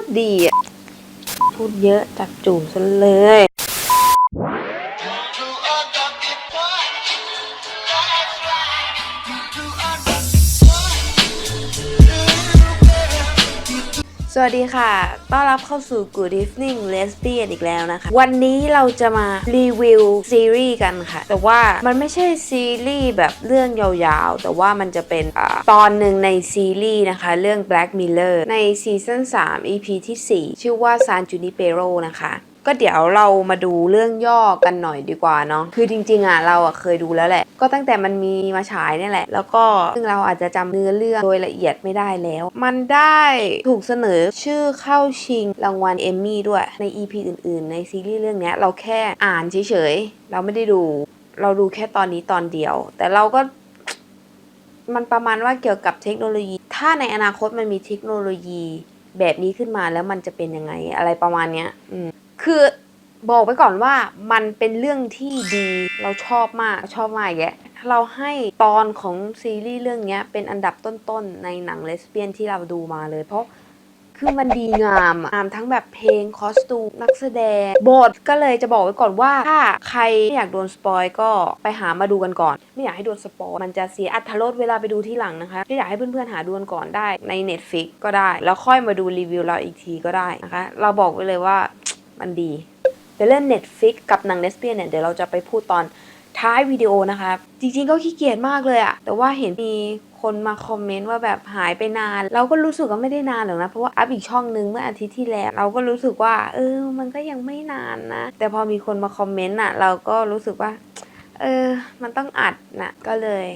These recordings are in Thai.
ตรดีอะพูดเยอะจับจูบซะเลย วัสดีค่ะ ต้อนรับเข้าสู่ Good Evening Lesbian อีกแล้วนะคะ วันนี้เราจะมารีวิวซีรีส์กันค่ะ แต่ว่ามันไม่ใช่ซีรีส์แบบเรื่องยาวๆ แต่ว่ามันจะเป็นอตอนหนึ่งในซีรีส์นะคะ เรื่อง Black Mirror ในซีซั่น3 EP ที่ 4 ชื่อว่า San Junipero นะคะ ก็เดี๋ยวเรามาดูเรื่องย่อกันหน่อยดีกว่าเนาะคือจริงๆอะเราอะเคยดูแล้วแหละ ก็ตั้งแต่มันมีมาฉายนี่แหละ แล้วก็ซึ่งเราอาจจะจำเนื้อเรื่องโดยละเอียดไม่ได้แล้ว มันได้ถูกเสนอชื่อเข้าชิงรางวัลเอมมี่ด้วยใน EP อื่นๆ ในซีรีส์เรื่องเนี้ยเราแค่อ่านเฉยๆ เราไม่ได้ดู เราดูแค่ตอนนี้ตอนเดียว แต่เราก็มันประมาณว่าเกี่ยวกับเทคโนโลยี ถ้าในอนาคตมันมีเทคโนโลยีแบบนี้ขึ้นมาแล้วมันจะเป็นยังไงอะไรประมาณเนี้ย อืม คือบอกไว้ก่อนว่ามันเป็นเรื่องที่ดีเราชอบมากชอบมากแยะเราให้ตอนของซีรีส์เรื่องเนี้ยเป็นอันดับต้นๆ ในหนังเลสเบี้ยนที่เราดูมาเลย เพราะคือมันดีงามอะงามทั้งแบบเพลงคอสตูมนักแสดงบทก็เลยจะบอกไว้ก่อนว่า ถ้าใครไม่อยากโดนสปอยก็ไปหามาดูกันก่อน ไม่อยากให้โดนสปอยมันจะเสียอัตรสเวลาไปดูที่หลังนะคะก็อยากให้เพื่อนๆหาดูกันก่อนได้ใน Netflix ก็ได้ แล้วค่อยมาดูรีวิวเราอีกทีก็ได้นะคะ เราบอกไว้เลยว่า มันดีเดี๋ยวเรื่อง Netflix กับหนังเลสเบี้ยนเนี่ยเดี๋ยวเราจะไปพูดตอนท้ายวิดีโอนะคะ จริงๆก็ขี้เกียจมากเลยอะแต่ว่าเห็นมีคนมาคอมเมนต์ว่าแบบหายไปนาน เราก็รู้สึกว่าไม่ได้นานหรอกนะ เพราะว่าอัพอีกช่องนึงเมื่ออาทิตย์ที่แล้ว เราก็รู้สึกว่า เออ มันก็ยังไม่นานนะ แต่พอมีคนมาคอมเมนต์อะเราก็รู้สึกว่า เออ มันต้องอัดนะก็เลย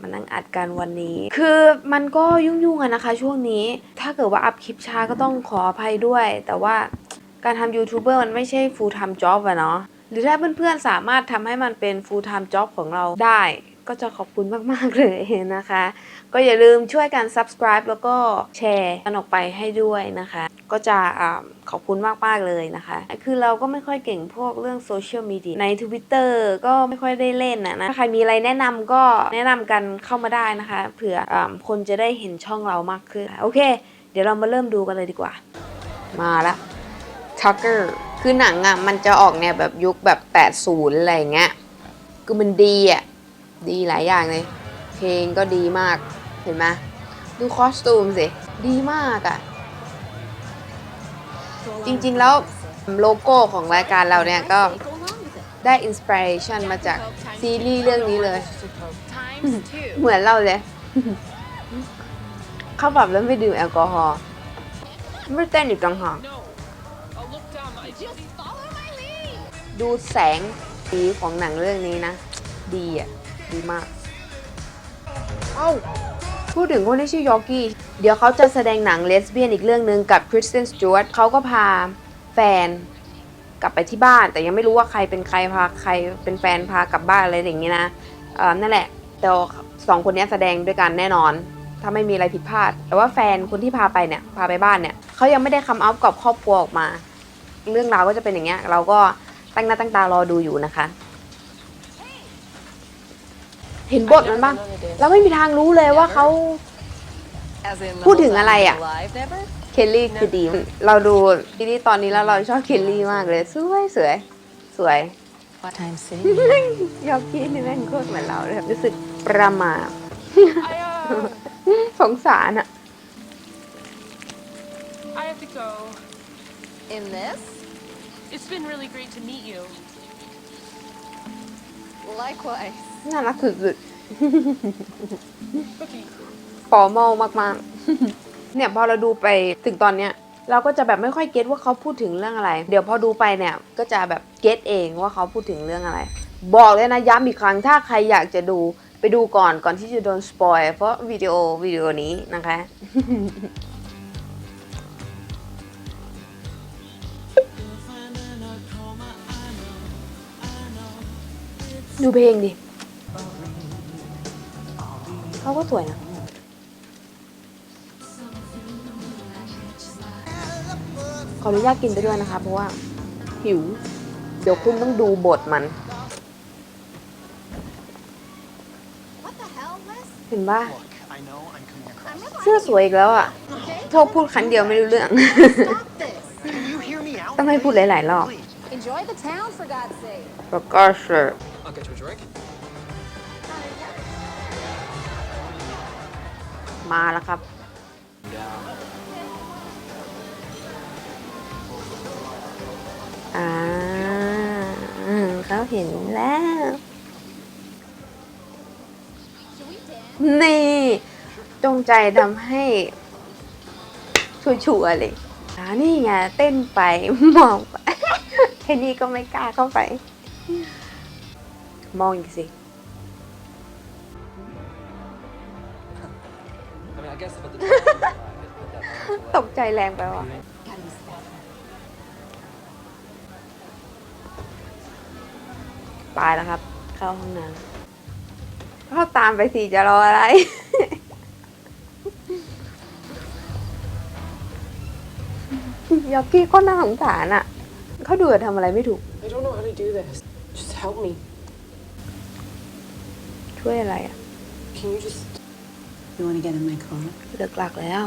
มานั่งอัดกันวันนี้ คือมันก็ยุ่งๆอะนะคะ ช่วงนี้ ถ้าเกิดว่าอัพคลิปช้าก็ต้องขออภัยด้วย แต่ว่า การทำยูทูบเบอร์มันไม่ใช่ full time job อะเนาะหรือถ้าเพื่อนๆสามารถทำให้มันเป็น full time job ของเราได้ก็จะขอบคุณมาก ๆ เลยนะคะ ก็อย่าลืมช่วยกัน subscribe แล้วก็แชร์กันออกไปให้ด้วยนะคะ ก็จะอ่าขอบคุณมาก ๆ เลยนะคะ คือเราก็ไม่ค่อยเก่งพวกเรื่องโซเชียลมีเดียใน Twitter ก็ไม่ค่อยได้เล่นนะนะถ้าใครมีอะไรแนะนำก็แนะนำกันเข้ามาได้นะคะ เผื่ออคนจะได้เห็นช่องเรามากขึ้น โอเค เดี๋ยวเรามาเริ่มดูกันเลยดีกว่า มาละ ทักเกอร์คือหนังอะมันจะออกเนี่ยแบบยุคแบบ80อะไรอย่างเงี้ยคือมันดีอะ ดีหลายอย่างเลย เพลงก็ดีมากเห็นไหมดูคอสตูมสิ ดีมากอะ จริงๆแล้วโลโก้ของรายการเราเนี่ยก็ได้อินสปิเรชันมาจากซีรีส์เรื่องนี้เลย เหมือนเราเลย เข้าแบบแล้วไม่ดื่มแอลกอฮอล์ไม่เต้นอีกต่างหาก ดูแสงสีของหนังเรื่องนี้นะ ดีอะ ดีมาก เอ้า พูดถึงคนที่ชื่อยอร์กี้ เดี๋ยวเขาจะแสดงหนังเลสเบี้ยนอีกเรื่องหนึ่งกับคริสเตนสจวตเขาก็พาแฟนกลับไปที่บ้าน แต่ยังไม่รู้ว่าใครเป็นใครพาใครเป็นแฟนพากลับบ้านอะไรอย่างนี้นะเออนั่นแหละแต่สองคนนี้แสดงด้วยกันแน่นอน ถ้าไม่มีอะไรผิดพลาด แต่ว่าแฟนคนที่พาไปเนี่ย พาไปบ้านเนี่ยเขายังไม่ได้คัมอัพกับครอบครัวออกมา เรื่องราวก็จะเป็นอย่างเงี้ย เราก็ตั้งหน้าตั้งตารอดูอยู่นะคะ เห็นบทมันบ้างเราไม่มีทางรู้เลยว่าเขาพูดถึงอะไรอะเคลลี่คือดี เราดูซีรีส์ตอนนี้แล้วเราชอบเคลลี่มากเลย สวยสวยสวย Time City. ยอมพี่นี่แม่งโคตรเหมือนเราเลยรู้สึกประหมา I uh, สงสารอะ I have to go. In this? It's been really great to meet you. Likewise. น่ารักสุด Cookie. ๆฟอร์มอลมากๆ เนี่ยพอเราดูไปถึงตอนเนี้ย เราก็จะแบบไม่ค่อยเก็ตว่าเขาพูดถึงเรื่องอะไร เดี๋ยวพอดูไปเนี่ย ก็จะแบบเก็ตเองว่าเขาพูดถึงเรื่องอะไร บอกเลยนะย้ำอีกครั้งถ้าใครอยากจะดูไปดูก่อนก่อนที่จะโดนสปอยเพราะวิดีโอวิดีโอนี้นะคะ ดูเพลงดิ เขาก็สวยนะ ขออนุญาตกินไปด้วยนะคะ เพราะว่า หิว เดี๋ยวคุณต้องดูบทมัน What the hell, Liz? เห็นปะ Look, I know I'm coming across. เสื้อสวยอีกแล้วอะโทษพูดครั้งเดียวไม่รู้เรื่อง Stop this. Can you hear me out? ต้องให้พูดหลายๆรอบ Please. Enjoy the town, for God's sake. แล้วก็เสิร์ฟ I'll get you a drink. มาแล้วครับอ่าเขาเห็นแล้ว นี่ จงใจทำให้ชัวร์ๆเลยอ่านี่ไงเต้นไป มองไป แค่นี้ก็ไม่กล้าเข้าไป มองอีกสิ I mean, I guess if at the time, I could put that knowledge ต away. กใจแรงไปว่ะ Gotta use the bathroom. ตายแล้วครับ เข้าห้องน้ำเข้าตามไปสิจะรออะไร ยอกกี้ก็น่าสงสารอะ เขาดูจะทำอะไรไม่ถูก I don't know how to do this. Just help me. ช่วยอะไรอะ Can you just You want to get in my car? เลิกหลักแล้ว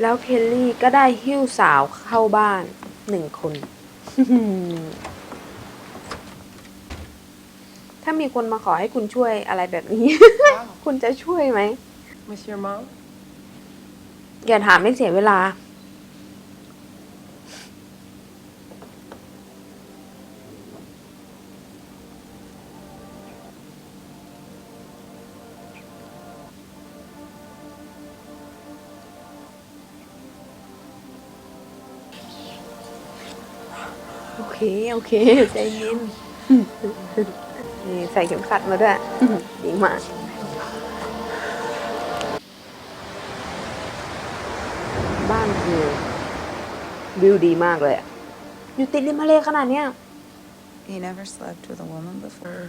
แล้วเคลลี่ก็ได้หิ้วสาวเข้าบ้านหนึ่งคน ถ้ามีคนมาขอให้คุณช่วยอะไรแบบนี้คุณจะช่วยไหม with your mom? อย่าถามไม่เสียเวลา เค โอเค ใจเย็น นี่ใส่เข็มขัดมาด้วย ดีมาก บ้านคือวิวดีมากเลยอะอยู่ติดริมทะเลขนาดเนี้ย He never slept with a woman before.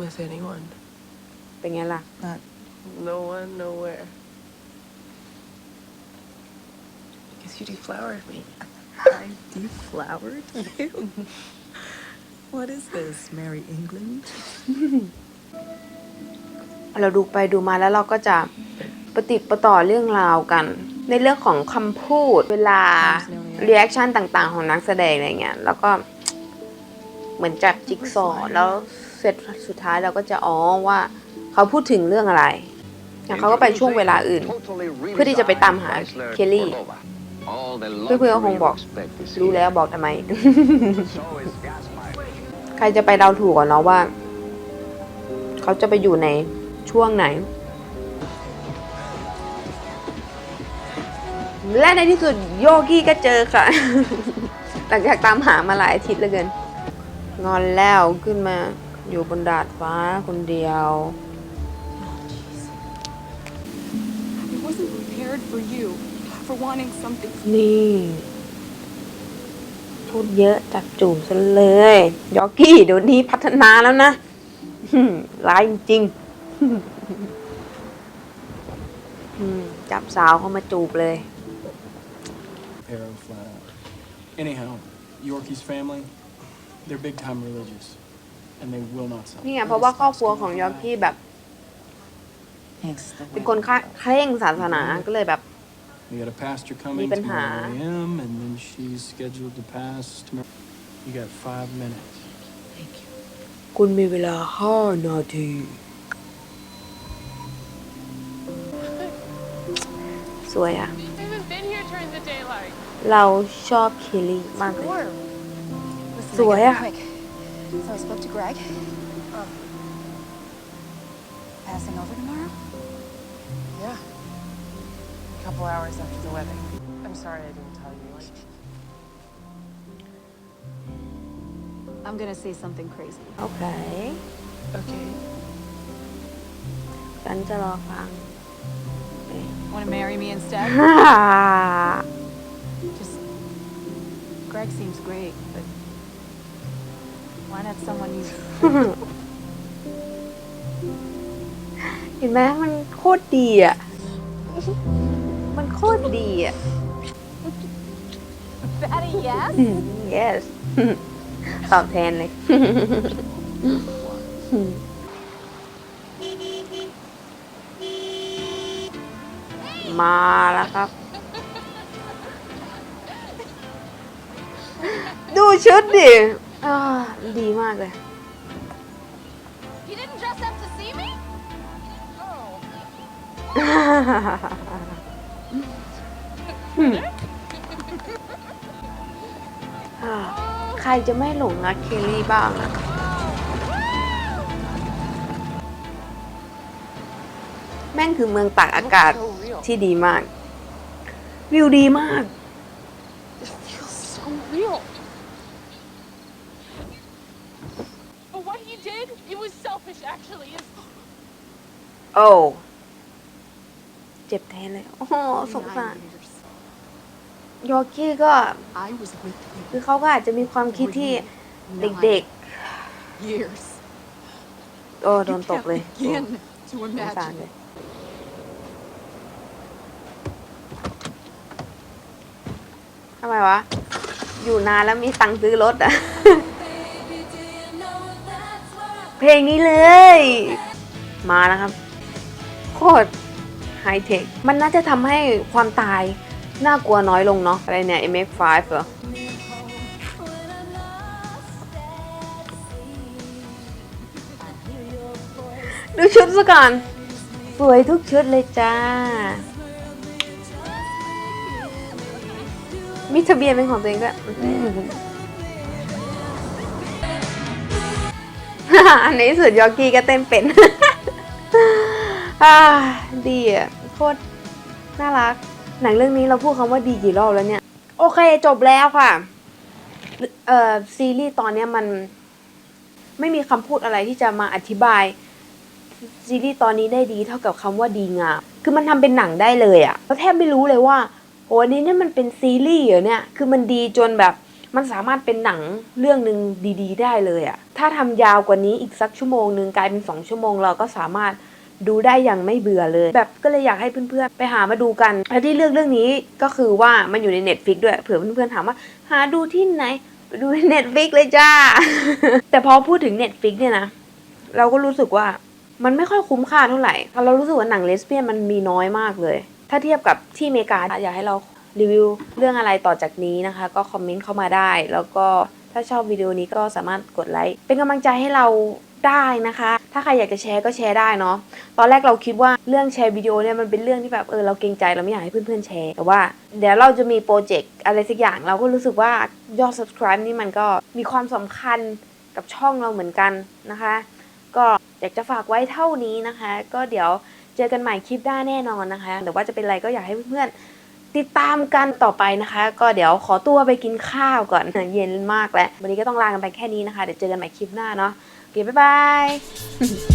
With anyone. เป็นไงล่ะ Not No one, nowhere. Because you deflowered me. I deflowered you. what is this, Mary England? เราดูไปดูมาแล้วเราก็จะปฏิดประต่อเรื่องราวกัน ในเรื่องของคำพูดเวลาเรีแอคชั่นต่างๆ ของนักแสดงอะไรเงี้ยแล้วก็เหมือนจับจิ๊กซอว์แล้วเสร็จสุดท้ายเราก็จะอ๋อว่าเขาพูดถึงเรื่องอะไรแล้วเขาก็ไปช่วงเวลาอื่น เพื่อที่จะไปตามหาเคลลี่ เพื่อนๆก็คงบอก รู้แล้วบอกทำไม ใครจะไปเดาถูกก่อนเนาะว่า เขาจะไปอยู่ในช่วงไหน และในที่สุดโยกี้ก็เจอค่ะ หลังจากตามหามาหลายอาทิตย์เหลือเกิน งอนแล้วขึ้นมาอยู่บนดาดฟ้าคนเดียว I wasn't prepared for you, for wanting something นี่ พูดเยอะจับจูบซะเลย ยอกกี้เดี๋ยวนี้พัฒนาแล้วนะหึ่มร้ายจริงๆอืมจับสาวเข้ามาจูบเลย Arrow flat out. Anyhow, Yorkie's family, they're big time religious. And they will not sell. นี่ไงเพราะว่าครอบครัวของยอกกี้แบบ It's the เป็น way. คนเคร่งศาสนาก็เลยแบบ We got a pastor comingปัญหา tomorrow a.m. and then she's scheduled to pass tomorrow. You got five minutes. คุณมีเวลาห้านาที สวยอ่ะ We haven't been here during the daylight. เราชอบเคลลี่มากเลย Listen, So, I gotta be yeah. quick. So I spoke to Greg. Um, passing over tomorrow? couple hours after the wedding. I'm sorry I didn't tell you. I'm gonna say something crazy. โอเค Okay. ฉันจะรอฟัง Wanna marry me instead? Just. Greg seems great, but. Why not someone you. เห็นไหมมันโคตรดีอ่ะ มัน โคตรดีอะ Betty, yes? yes ตอบแทนเลยมมาแล้วครับ ดูชุดดิอ่าดีมากเลย You didn't dress up to see me? Oh. อ่าใครจะไม่หลงรักเคลลี่บ้างอะแม่งคือเมืองตากอากาศ So real. ที่ดีมาก วิวดีมาก It เจ็บแทนเลย โอ้โหสงสาร nine years. ยอร์กี้ก็ I was with him คือเขาก็อาจจะมีความคิดที่เด็ก years. ๆโอ้โดนตบเลย You can't begin to สงสาร imagine. เลยทำไมวะ อยู่นานแล้วมีตังค์ซื้อรถอะเพลงนี้เลย มาแล้วครับ โคตร ไฮเทค มันน่าจะทำให้ความตายน่ากลัวน้อยลงเนาะ อะไรเนี่ย MX5 เหรอดูชุดซะก่อน สวยทุกชุดเลยจ้า มีทะเบียนเป็นของตัวเองด้วยอื้อหืออันนี้สุดยอร์กี้ก็เต้นเป็น อ่าดีอะ โคตรน่ารัก หนังเรื่องนี้เราพูดคำว่าดีกี่รอบแล้วเนี่ย โอเคจบแล้วค่ะ เอ่อซีรีส์ตอนเนี้ยมันไม่มีคำพูดอะไรที่จะมาอธิบายซีรีส์ตอนนี้ได้ดีเท่ากับคำว่าดีงาม คือมันทำเป็นหนังได้เลยอะเราแทบไม่รู้เลยว่าโหอันนี้เนี่ยมันเป็นซีรีส์เหรอเนี่ย คือมันดีจนแบบมันสามารถเป็นหนังเรื่องหนึ่งดี ๆ ได้เลยอะถ้าทำยาวกว่านี้อีกสักชั่วโมงหนึ่งกลายเป็นสองชั่วโมงเราก็สามารถ ดูได้อย่างไม่เบื่อเลย แบบก็เลยอยากให้เพื่อนๆ ไปหามาดูกันและที่เลือกเรื่องนี้ก็คือว่ามันอยู่ใน Netflix ด้วยเผื่อเพื่อนๆถามว่า หาดูที่ไหนไปดูใน Netflix เลยจ้า แต่พอพูดถึง Netflix เนี่ยนะ เราก็รู้สึกว่ามันไม่ค่อยคุ้มค่าเท่าไหร่ เรารู้สึกว่าหนังเลสเบี้ยนมันมีน้อยมากเลย ถ้าเทียบกับที่อเมริกาอยากให้เรารีวิวเรื่องอะไรต่อจากนี้นะคะ ก็คอมเมนต์เข้ามาได้ แล้วก็ถ้าชอบวิดีโอนี้ก็สามารถกดไลค์เป็นกำลังใจให้เรา ได้นะคะ ถ้าใครอยากจะแชร์ก็แชร์ได้เนาะตอนแรกเราคิดว่าเรื่องแชร์วิดีโอเนี่ยมันเป็นเรื่องที่แบบเออเราเกรงใจเราไม่อยากให้เพื่อนๆแชร์แต่ว่า เดี๋ยวเราจะมีโปรเจกต์อะไรสักอย่างเราก็รู้สึกว่ายอด subscribe นี่มันก็มีความสำคัญกับช่องเราเหมือนกันนะคะ ก็อยากจะฝากไว้เท่านี้นะคะ ก็เดี๋ยวเจอกันใหม่คลิปหน้าแน่นอนนะคะแต่ว่าจะเป็นอะไรก็อยากให้เพื่อนๆติดตามกันต่อไปนะคะ ก็เดี๋ยวขอตัวไปกินข้าวก่อนเย็นมากแล้ว วันนี้ก็ต้องลากันไปแค่นี้นะคะ เดี๋ยวเจอกันใหม่คลิปหน้าเนาะ ，OK，拜拜。